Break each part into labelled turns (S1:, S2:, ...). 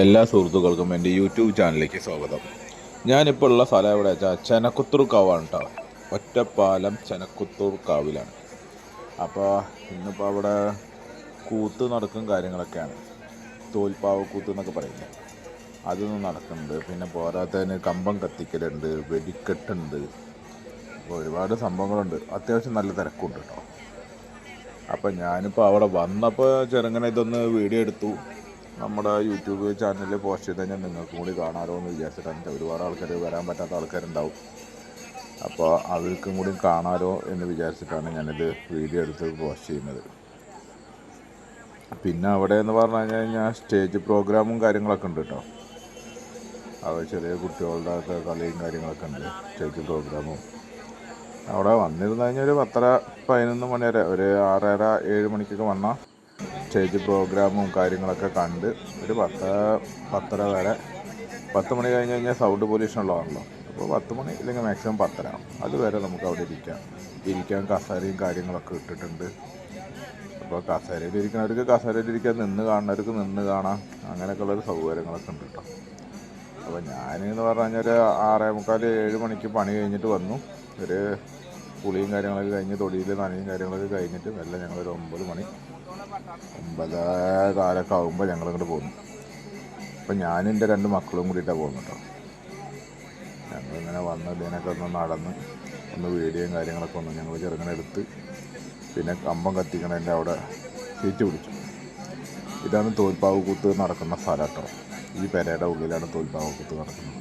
S1: എല്ലാ സുഹൃത്തുക്കൾക്കും എന്റെ യൂട്യൂബ് ചാനലിലേക്ക് സ്വാഗതം. ഞാനിപ്പോൾ ഉള്ള സ്ഥലം എവിടെ വെച്ചാൽ ചെനക്കുത്തൂർ കാവാണ് കേട്ടോ ഒറ്റപ്പാലം ചെനക്കുത്തൂർ കാവിലാണ് അപ്പോൾ ഇന്നിപ്പോൾ അവിടെ കൂത്ത് നടക്കും കാര്യങ്ങളൊക്കെയാണ്. തോൽപ്പാവ് കൂത്ത് എന്നൊക്കെ പറയുന്നത് അതൊന്നും നടക്കുന്നുണ്ട്. പിന്നെ പോരാത്തതിന് കമ്പം കത്തിക്കലുണ്ട് വെടിക്കെട്ടുണ്ട്. അപ്പോൾ ഒരുപാട് സംഭവങ്ങളുണ്ട്. അത്യാവശ്യം നല്ല തിരക്കുണ്ട് കേട്ടോ അപ്പം ഞാനിപ്പോൾ അവിടെ വന്നപ്പോൾ ചെറുങ്ങനെ ഇതൊന്ന് വീഡിയോ എടുത്തു. നമ്മുടെ യൂട്യൂബ് ചാനലിൽ പോസ്റ്റ് ചെയ്ത് കഴിഞ്ഞാൽ നിങ്ങൾക്കും കൂടി കാണാമല്ലോ എന്ന് വിചാരിച്ചിട്ടാണ് ഒരുപാട് ആൾക്കാർ വരാൻ പറ്റാത്ത ആൾക്കാരുണ്ടാവും. അപ്പോൾ അവർക്കും കൂടി കാണാമല്ലോ എന്ന് വിചാരിച്ചിട്ടാണ് ഞാനിത് വീഡിയോ എടുത്ത് പോസ്റ്റ് ചെയ്യുന്നത്. പിന്നെ അവിടെ എന്ന് പറഞ്ഞു കഴിഞ്ഞാൽ സ്റ്റേജ് പ്രോഗ്രാമും കാര്യങ്ങളൊക്കെ ഉണ്ട് കേട്ടോ അത് ചെറിയ കുട്ടികളുടെ ഒക്കെ കളിയും കാര്യങ്ങളൊക്കെ ഉണ്ട് സ്റ്റേജ് പ്രോഗ്രാമും അവിടെ വന്നിരുന്നു കഴിഞ്ഞാൽ ഒരു പത്തര പതിനൊന്ന് മണി വരെ ഒരു ആറര ഏഴ് മണിക്കൊക്കെ വന്നാൽ സ്റ്റേജ് പ്രോഗ്രാമും കാര്യങ്ങളൊക്കെ കണ്ട് ഒരു പത്ത് പത്തര വരെ പത്ത് മണി കഴിഞ്ഞ് കഴിഞ്ഞാൽ സൗണ്ട് പൊല്യൂഷൻ ഉള്ളതാണല്ലോ. അപ്പോൾ പത്ത് മണി ഇല്ലെങ്കിൽ മാക്സിമം പത്തര. അതുവരെ നമുക്ക് അവിടെ ഇരിക്കാം. ഇരിക്കാൻ കസേരയും കാര്യങ്ങളൊക്കെ ഇട്ടിട്ടുണ്ട്. അപ്പോൾ കസേരയിൽ ഇരിക്കുന്നവർക്ക് കസേരയിൽ ഇരിക്കാൻ നിന്ന് കാണുന്നവർക്ക് നിന്ന് കാണാം. അങ്ങനെയൊക്കെ ഉള്ളൊരു സൗകര്യങ്ങളൊക്കെ ഉണ്ട് കേട്ടോ. അപ്പോൾ ഞാനെന്ന് പറഞ്ഞു കഴിഞ്ഞാൽ ഒരു ആറേ മുക്കാൽ ഏഴ് മണിക്ക് പണി കഴിഞ്ഞിട്ട് വന്നു. ഒരു കുളിയും കാര്യങ്ങളൊക്കെ കഴിഞ്ഞ് തൊടിയിൽ നനയും കാര്യങ്ങളൊക്കെ കഴിഞ്ഞിട്ട് മെല്ലെ ഞങ്ങളൊരു ഒമ്പത് മണി ഒമ്പത് കാലൊക്കെ ആകുമ്പോൾ ഞങ്ങളിങ്ങോട്ട് പോകുന്നു അപ്പം ഞാനും എന്റെ രണ്ട് മക്കളും കൂടിയിട്ടാണ് പോകുന്നത് കേട്ടോ. ഞങ്ങളിങ്ങനെ വന്ന് ഇതിനൊക്കെ ഒന്ന് നടന്ന് ഒന്ന് വീഡിയോയും കാര്യങ്ങളൊക്കെ ഒന്ന് ഞങ്ങൾ ചെറുങ്ങനെ എടുത്ത് പിന്നെ കമ്പം കത്തിക്കണതിന്റെ അവിടെ സീറ്റ് പിടിച്ചു. ഇതാണ് തോൽപ്പാവ് കൂത്ത് നടക്കുന്ന സ്ഥലം കേട്ടോ. ഈ പെരയുടെ ഉള്ളിലാണ് തോൽപ്പാവ് കൂത്ത് നടക്കുന്നത്.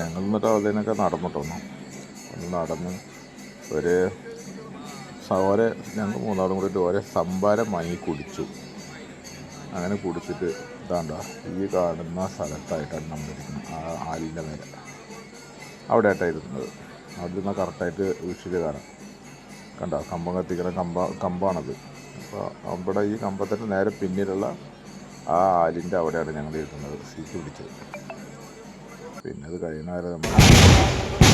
S1: ഞങ്ങൾ എന്നിട്ട് അതിനൊക്കെ നടന്നിട്ടൊന്നും നടന്ന് ഒരു ഒരേ ഞങ്ങൾ മൂന്നാളും കൂടി ഓരോ സംഭാരം വാങ്ങി കുടിച്ചു. അങ്ങനെ കുടിച്ചിട്ട് ഇതാണ്ട ഈ കാണുന്ന സ്ഥലത്തായിട്ടാണ് നമ്മളിരിക്കുന്നത് ആ ആലിന്റെ മേലെ. അവിടെ ആയിട്ടാണ് ഇരുന്നത്. അവിടെ നിന്ന് കറക്റ്റായിട്ട് വിഷുവിൽ കാണാം. കണ്ടോ കമ്പം കത്തിക്കുന്ന കമ്പ കമ്പാണത്. അപ്പോൾ അവിടെ ഈ കമ്പത്തിന്റെ നേരെ പിന്നിലുള്ള ആ ആലിന്റെ അവിടെയാണ് ഞങ്ങൾ ഇരുന്നത് സീറ്റ് പിടിച്ചത്. പിന്നെ അത് കഴിയുന്നവരെ നമ്മൾ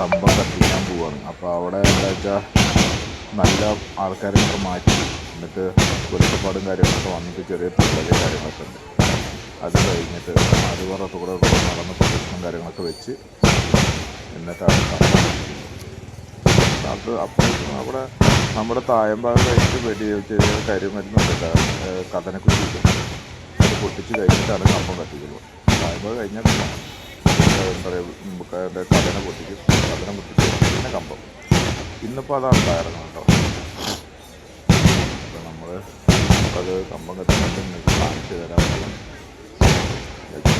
S1: കമ്പം കത്തിക്കാൻ പോവാണ്. അപ്പോൾ അവിടെ എന്താ വെച്ചാൽ നല്ല ആൾക്കാരെ ഒക്കെ മാറ്റി. എന്നിട്ട് വെളിച്ചപ്പാടും കാര്യങ്ങളൊക്കെ വന്നിട്ട് ചെറിയ തുള്ളലും കാര്യങ്ങളൊക്കെ ഉണ്ട്. അത് കഴിഞ്ഞിട്ട് അത് പുറത്ത് കൂടെ കൂടെ നടന്ന് പ്രദക്ഷിണം കാര്യങ്ങളൊക്കെ വെച്ച് എന്നിട്ടാണ് അത് അപ്പോൾ അവിടെ നമ്മുടെ തായമ്പാകം കഴിഞ്ഞിട്ട് വെടി ചെറിയ കരിമരുന്നുണ്ട് കഥനക്കുറ്റി അത് പൊട്ടിച്ച് കഴിഞ്ഞിട്ടാണ് കമ്പം കത്തിക്കുന്നത്. തായമ്പാകം കഴിഞ്ഞാൽ പറയുക കഥന പൊട്ടിക്കും. കഥന പൊട്ടിച്ച് പിന്നെ കമ്പം. ഇന്നിപ്പോൾ അതാണ് ഉണ്ടായിരുന്നു കേട്ടോ. അപ്പോൾ നമ്മൾ അത് കമ്പം കത്തിച്ചിട്ട് നിങ്ങൾക്ക് കാണിച്ചു തരാൻ പറ്റും.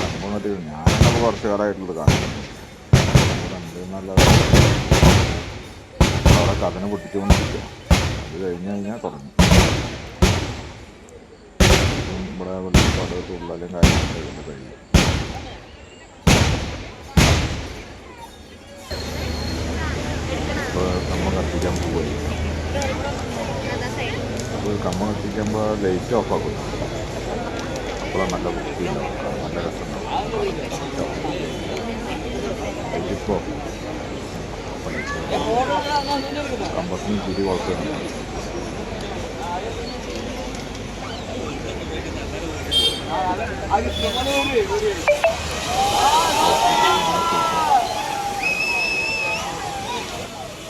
S1: കമ്പം കത്തി ഞാനപ്പോൾ കുറച്ച് കാലമായിട്ടുള്ളത് കാണിക്കുന്നു കണ്ട് നല്ല അവിടെ കഥന പൊട്ടിച്ചുകൊണ്ടിരിക്കുക. അത് കഴിഞ്ഞ് കഴിഞ്ഞാൽ തുടങ്ങി. ഇവിടെ വെളിപ്പാട് തുള്ളലും കാര്യങ്ങളൊക്കെ കഴിയും കമ്മ കത്തിക്കാൻ പോവുകയായി അപ്പോൾ കമ്മ കത്തിക്കുമ്പോൾ ലൈറ്റ് ഓഫ് ആക്കും അപ്പോൾ നല്ല വൃത്തി ഉണ്ടാവും കാണാൻ നല്ല രസമുണ്ടാവും ഇപ്പോൾ കമ്പത്തിന് തിരി കുഴപ്പമില്ല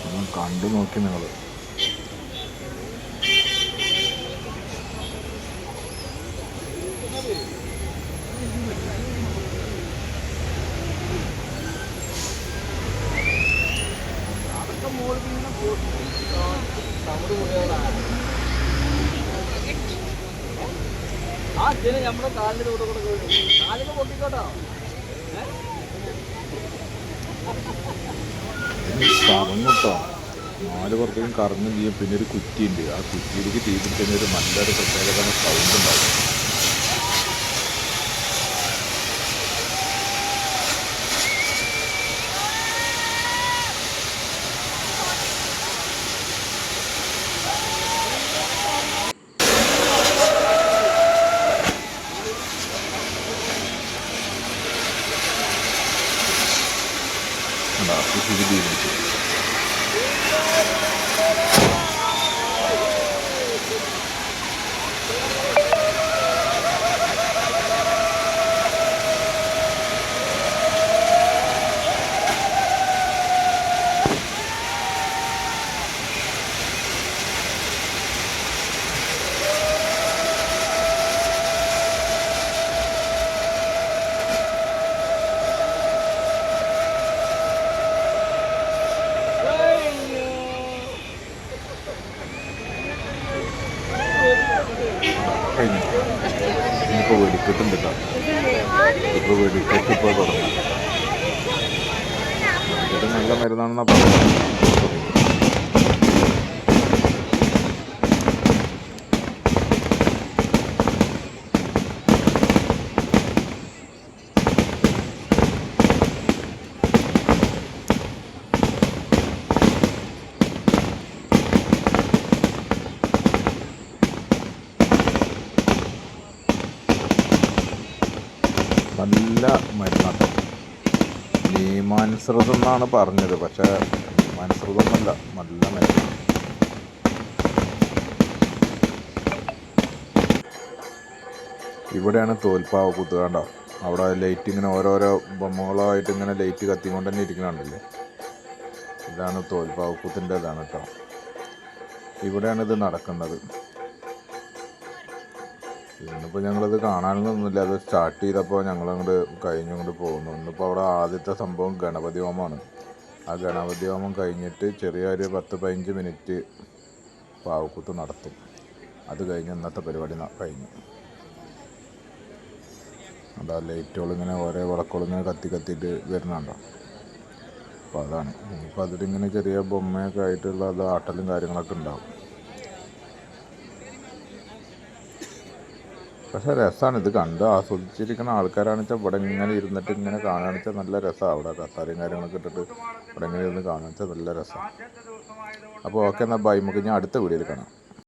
S1: ഒന്ന് കണ്ടു നോക്കി നിങ്ങൾ
S2: ആ ഇതിന് നമ്മുടെ കൂടെ കൂടെ. കാലിന് പൊട്ടിക്കോട്ടോ.
S1: നാല് പുറത്തേക്കും കറങ്ങും ചെയ്യും. പിന്നെ ഒരു കുറ്റിയുണ്ട്. ആ കുറ്റിയിലേക്ക് തീ കഴിഞ്ഞാൽ ഒരു നല്ലൊരു പ്രത്യേകത സൗണ്ട് ഉണ്ടാവും ഉണ്ടാ കുറ്റിക്ക് തീ പിടിച്ചു കഴിഞ്ഞു ഇനിയിപ്പോൾ വെടിക്കെട്ടുണ്ട് കേട്ടോ ഇപ്പോൾ വെടിക്കെട്ട് ഇപ്പോൾ തുടങ്ങും. നല്ല മരുന്നാണെന്നാണ് പറയുന്നത് നല്ല മരുന്നാണ്. നിയമാനുസൃതം എന്നാണ് പറഞ്ഞത്. പക്ഷേ നിയമാനുസൃതമൊന്നുമല്ല നല്ല മരുന്നാണ് ഇവിടെയാണ് തോൽപ്പാവ് കുത്തുകണ്ടോ? അവിടെ ലൈറ്റ് ഇങ്ങനെ ഓരോരോ ബൊമ്മകളായിട്ട് ഇങ്ങനെ ലൈറ്റ് കത്തിക്കൊണ്ട് തന്നെ ഇരിക്കണുണ്ടല്ലേ? ഇതാണ് തോൽപ്പാവ് കുത്തിന്റെ ഇതാണ് കേട്ടോ. ഇവിടെയാണ് ഇത് നടക്കുന്നത്. ഇന്നിപ്പോൾ ഞങ്ങളത് കാണാനൊന്നുമില്ല. അത് സ്റ്റാർട്ട് ചെയ്തപ്പോൾ ഞങ്ങളങ്ങോട്ട് കഴിഞ്ഞങ്ങോട്ട് പോകുന്നു ഇന്നിപ്പോൾ അവിടെ ആദ്യത്തെ സംഭവം ഗണപതി ഹോമമാണ്. ആ ഗണപതി ഹോമം കഴിഞ്ഞിട്ട് ചെറിയൊരു പത്ത് പതിനഞ്ച് മിനിറ്റ് പാവക്കൂത്ത് നടത്തും. അത് കഴിഞ്ഞ് ഇന്നത്തെ പരിപാടി കഴിഞ്ഞു. അതാ ലൈറ്റുകളിങ്ങനെ ഓരോ വിളക്കുകളിങ്ങനെ കത്തി കത്തിയിട്ട് വരുന്നുണ്ടോ? അപ്പോൾ അതാണ്. ഇനിയിപ്പോൾ അതിലിങ്ങനെ ചെറിയ ബൊമ്മയൊക്കെ ആയിട്ടുള്ള അത് ആട്ടലും കാര്യങ്ങളൊക്കെ ഉണ്ടാവും. പക്ഷെ രസമാണ് ഇത് കണ്ട് ആസ്വദിച്ചിരിക്കുന്ന ആൾക്കാരാണെന്ന് വെച്ചാൽ ഇവിടെ ഇങ്ങനെ ഇരുന്നിട്ട് ഇങ്ങനെ കാണുകയാണെന്ന് വെച്ചാൽ നല്ല രസമാണ് അവിടെ കസാരയും കാര്യങ്ങളൊക്കെ ഇട്ടിട്ട് ഇവിടെ ഇങ്ങനെ ഇരുന്ന് കാണുക വെച്ചാൽ നല്ല രസമാണ് അപ്പോൾ ഓക്കെ എന്നാൽ ബൈ. നമുക്ക് ഞാൻ അടുത്ത വീഡിയോയിൽ കാണാം.